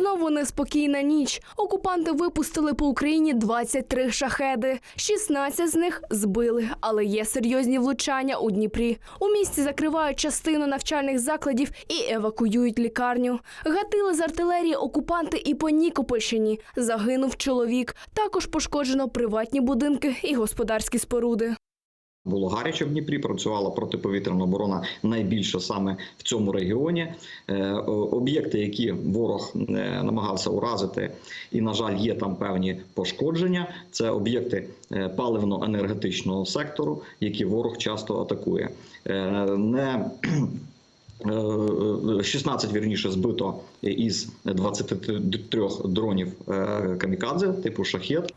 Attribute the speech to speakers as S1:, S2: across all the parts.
S1: Знову неспокійна ніч. Окупанти випустили по Україні 23 шахеди. 16 з них збили, але є серйозні влучання у Дніпрі. У місті закривають частину навчальних закладів і евакуюють лікарню. Гатили з артилерії окупанти і по Нікопольщині. Загинув чоловік. Також пошкоджено приватні будинки і господарські споруди.
S2: Було гаряче в Дніпрі, працювала протиповітряна оборона найбільше саме в цьому регіоні. Е, Об'єкти, які ворог е, намагався уразити, і, на жаль, є там певні пошкодження. Це об'єкти е, паливно-енергетичного сектору, які ворог часто атакує. Не е, 16, вірніше, збито із 23 дронів камікадзе типу шахет.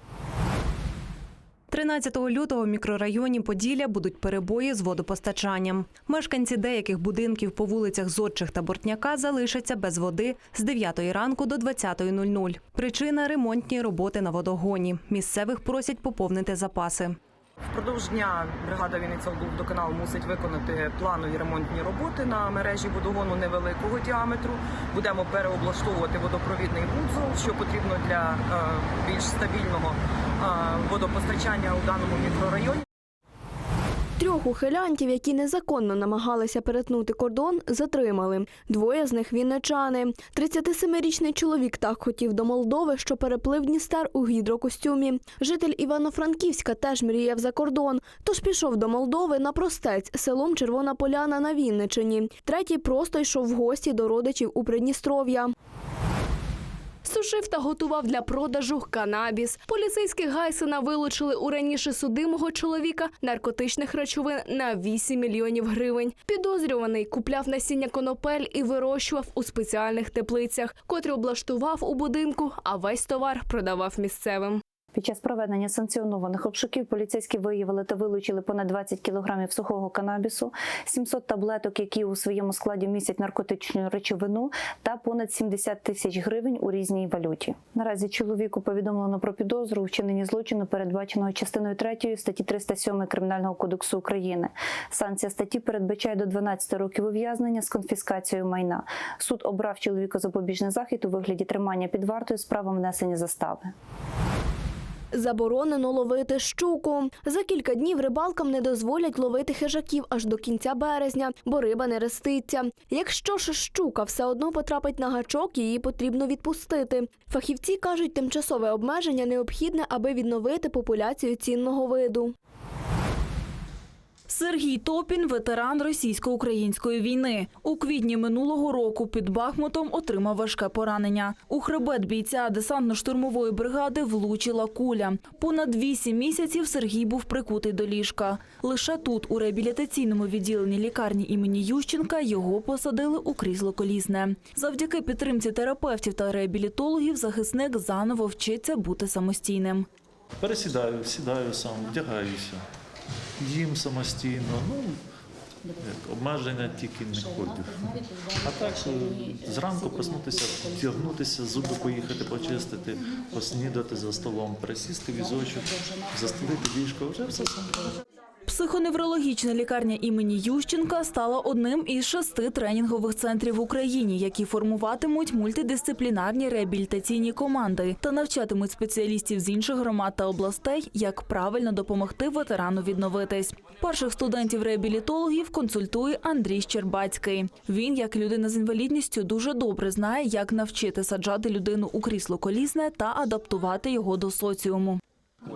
S3: 13 лютого в мікрорайоні Поділля будуть перебої з водопостачанням. Мешканці деяких будинків по вулицях Зодчих та Бортняка залишаться без води з 9 ранку до 20.00. Причина ремонтні роботи на водогоні. Місцевих просять поповнити запаси.
S4: Впродовж дня бригада Вінниця водоканал мусить виконати планові ремонтні роботи на мережі водогону невеликого діаметру. Будемо переоблаштовувати водопровідний вузол, що потрібно для е, більш стабільного водопостачання у даному мікрорайоні.
S1: Трьох ухилянтів, які незаконно намагалися перетнути кордон, затримали. Двоє з них вінничани. 37-річний чоловік так хотів до Молдови, що переплив Дністер у гідрокостюмі. Житель Івано-Франківська теж мріяв за кордон, тож пішов до Молдови на простець селом Червона Поляна на Вінничині. Третій просто йшов в гості до родичів у Придністров'я. Сушив та готував для продажу канабіс. Поліцейські Гайсена вилучили у раніше судимого чоловіка наркотичних речовин на 8 мільйонів гривень. Підозрюваний купляв насіння конопель і вирощував у спеціальних теплицях, котрі облаштував у будинку, а весь товар продавав місцевим.
S5: Під час проведення санкціонованих обшуків поліцейські виявили та вилучили понад 20 кілограмів сухого канабісу, 700 таблеток, які у своєму складі містять наркотичну речовину, та понад 70 тисяч гривень у різній валюті. Наразі чоловіку повідомлено про підозру вчиненні злочину, передбаченого частиною 3 статті 307 Кримінального кодексу України. Санкція статті передбачає до 12 років ув'язнення з конфіскацією майна. Суд обрав чоловіку запобіжний захід у вигляді тримання під вартою з правом внесення застави.
S1: Заборонено ловити щуку. За кілька днів рибалкам не дозволять ловити хижаків аж до кінця березня, бо риба не реститься. Якщо ж щука все одно потрапить на гачок, її потрібно відпустити. Фахівці кажуть, тимчасове обмеження необхідне, аби відновити популяцію цінного виду.
S6: Сергій Топін, ветеран російсько-української війни. У квітні минулого року під Бахмутом отримав важке поранення. У хребет бійця десантно-штурмової бригади влучила куля. Понад вісім місяців Сергій був прикутий до ліжка. Лише тут, у реабілітаційному відділенні лікарні імені Ющенка, його посадили у крісло колісне. Завдяки підтримці терапевтів та реабілітологів захисник заново вчиться бути самостійним.
S7: Пересідаю, сідаю сам, вдягаюся, їм самостійно. Ну, обмеження тільки не ходжу. А так, е, зранку проснутися, вдягнутися, зуби поїхати почистити, поснідати за столом, присісти візочок, застелити ліжко, вже все.
S6: Психоневрологічна лікарня імені Ющенка стала одним із шести тренінгових центрів в Україні, які формуватимуть мультидисциплінарні реабілітаційні команди та навчатимуть спеціалістів з інших громад та областей, як правильно допомогти ветерану відновитись. Перших студентів-реабілітологів консультує Андрій Щербацький. Він, як людина з інвалідністю, дуже добре знає, як навчити саджати людину у крісло колісне та адаптувати його до соціуму.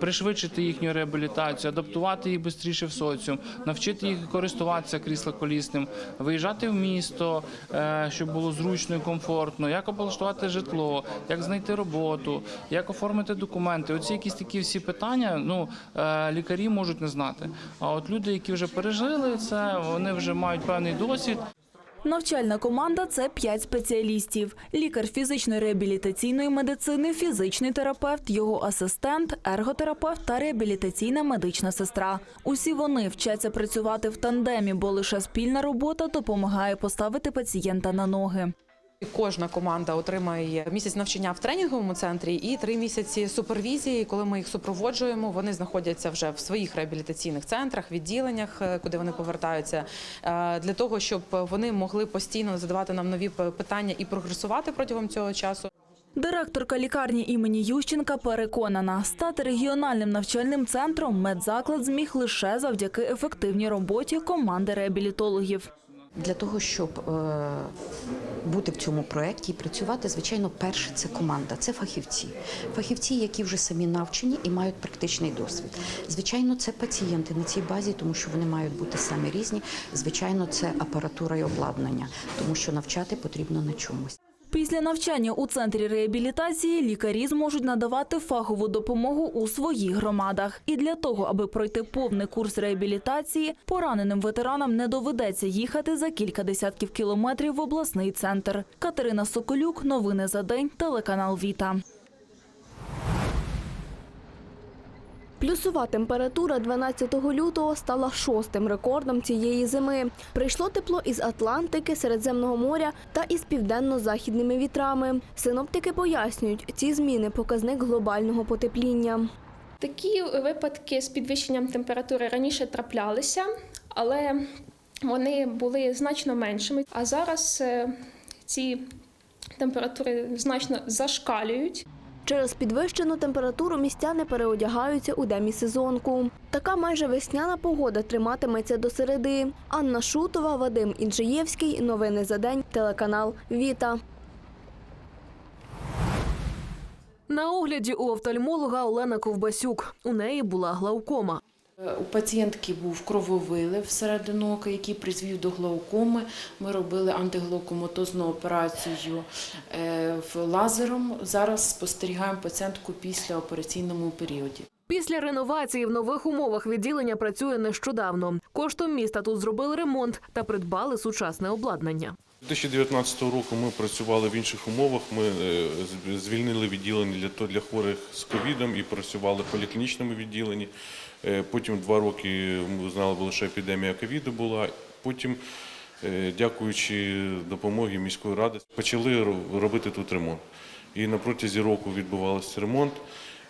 S8: Пришвидшити їхню реабілітацію, адаптувати їх швидше в соціум, навчити їх користуватися кріслоколісним, виїжджати в місто, е, щоб було зручно і комфортно, як облаштувати житло, як знайти роботу, як оформити документи. Оці якісь такі всі питання. Ну е, лікарі можуть не знати. А от люди, які вже пережили це, вони вже мають певний досвід.
S6: Навчальна команда це п'ять спеціалістів: лікар фізичної реабілітаційної медицини, фізичний терапевт, його асистент, ерготерапевт та реабілітаційна медична сестра. Усі вони вчаться працювати в тандемі, бо лише спільна робота допомагає поставити пацієнта на ноги.
S9: Кожна команда отримає місяць навчання в тренінговому центрі і три місяці супервізії. Коли ми їх супроводжуємо, вони знаходяться вже в своїх реабілітаційних центрах, відділеннях, е, куди вони повертаються, е, для того, щоб вони могли постійно задавати нам нові питання і прогресувати протягом цього часу.
S6: Директорка лікарні імені Ющенка переконана, стати регіональним навчальним центром медзаклад зміг лише завдяки ефективній роботі команди реабілітологів.
S10: Для того, щоб е, бути в цьому проєкті і працювати, звичайно, перше це команда, це фахівці. Фахівці, які вже самі навчені і мають практичний досвід. Звичайно, це пацієнти на цій базі, тому що вони мають бути самі різні. Звичайно, це апаратура і обладнання, тому що навчати потрібно на чомусь.
S6: Після навчання у центрі реабілітації лікарі зможуть надавати фахову допомогу у своїх громадах. І для того, аби пройти повний курс реабілітації, пораненим ветеранам не доведеться їхати за кілька десятків кілометрів в обласний центр. Катерина Соколюк, новини за день, телеканал Віта.
S1: Плюсова температура 12 лютого стала шостим рекордом цієї зими. Прийшло тепло із Атлантики, Середземного моря та із південно-західними вітрами. Синоптики пояснюють, ці зміни показник глобального потепління.
S11: Такі випадки з підвищенням температури раніше траплялися, але вони були значно меншими. А зараз е, ці температури значно зашкалюють.
S1: Через підвищену температуру містяни переодягаються у демісезонку. Така майже весняна погода триматиметься до середи. Анна Шутова, Вадим Інжиєвський. Новини за день. Телеканал Віта.
S12: На огляді у офтальмолога Олена Ковбасюк. У неї була глаукома.
S13: У пацієнтки був крововилив всередину ока, який призвів до глаукоми. Ми робили антиглаукомотозну операцію е, лазером. Зараз спостерігаємо пацієнтку після операційному періоді.
S12: Після реновації в нових умовах відділення працює нещодавно. Коштом міста тут зробили ремонт та придбали сучасне обладнання.
S14: 2019 року ми працювали в інших умовах. Ми е, звільнили відділення для для хворих з ковідом і працювали в поліклінічному відділенні. Е, Потім два роки ми знали, бо лише епідемія ковіду була. Потім, е, дякуючи допомогі міської ради, почали робити тут ремонт. І на протязі року відбувався ремонт.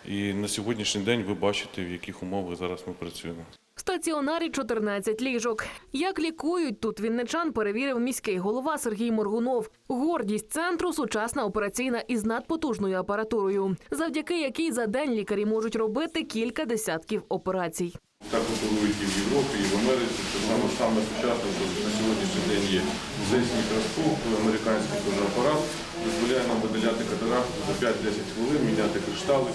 S14: І на сьогоднішній день ви бачите, в яких умовах зараз ми працюємо.
S12: В стаціонарі 14 ліжок. Як лікують тут вінничан, перевірив міський голова Сергій Моргунов. Гордість центру сучасна операційна із надпотужною апаратурою, завдяки якій за день лікарі можуть робити кілька десятків операцій.
S14: Так оперують і в Європі, і в Америці. Це саме саме сучасне на сьогоднішній день є зесні мікроскоп, американський теж апарат, дозволяє нам видаляти катаракту 5-10 хвилин, міняти криштали.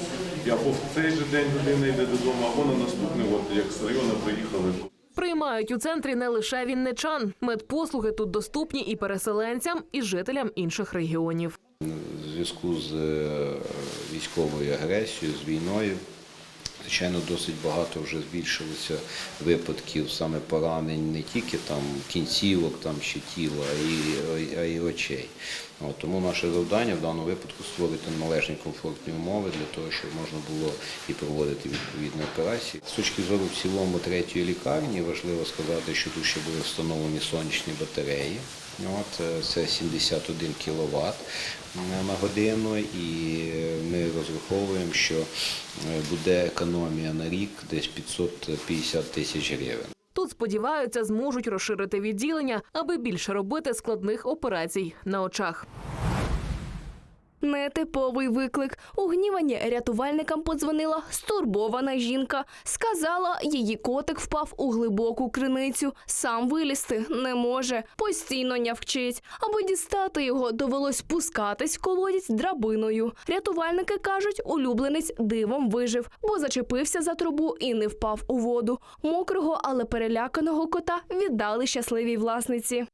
S14: І або в цей же день людина йде додому, або на наступний, от як з району приїхали.
S12: Приймають у центрі не лише вінничан. Медпослуги тут доступні і переселенцям, і жителям інших регіонів.
S15: У зв'язку з е, військовою агресією, з війною, звичайно, досить багато вже збільшилося випадків саме поранень не тільки там кінцівок там, чи тіла, а й, очей. От, тому наше завдання в даному випадку створити належні комфортні умови для того, щоб можна було і проводити відповідні операції. З точки зору в цілому третьої лікарні важливо сказати, що тут ще були встановлені сонячні батареї. От, е, це 71 кВт на годину, і ми розраховуємо, що е, буде економія на рік десь 550 тисяч гривень.
S12: Тут сподіваються, зможуть розширити відділення, аби більше робити складних операцій на очах.
S1: Нетиповий виклик. У гнівані рятувальникам подзвонила стурбована жінка. Сказала, її котик впав у глибоку криницю. Сам вилізти не може, постійно нявчить. Аби дістати його, довелось спускатись в колодязь драбиною. Рятувальники кажуть, улюбленець дивом вижив, бо зачепився за трубу і не впав у воду. Мокрого, але переляканого кота віддали щасливій власниці.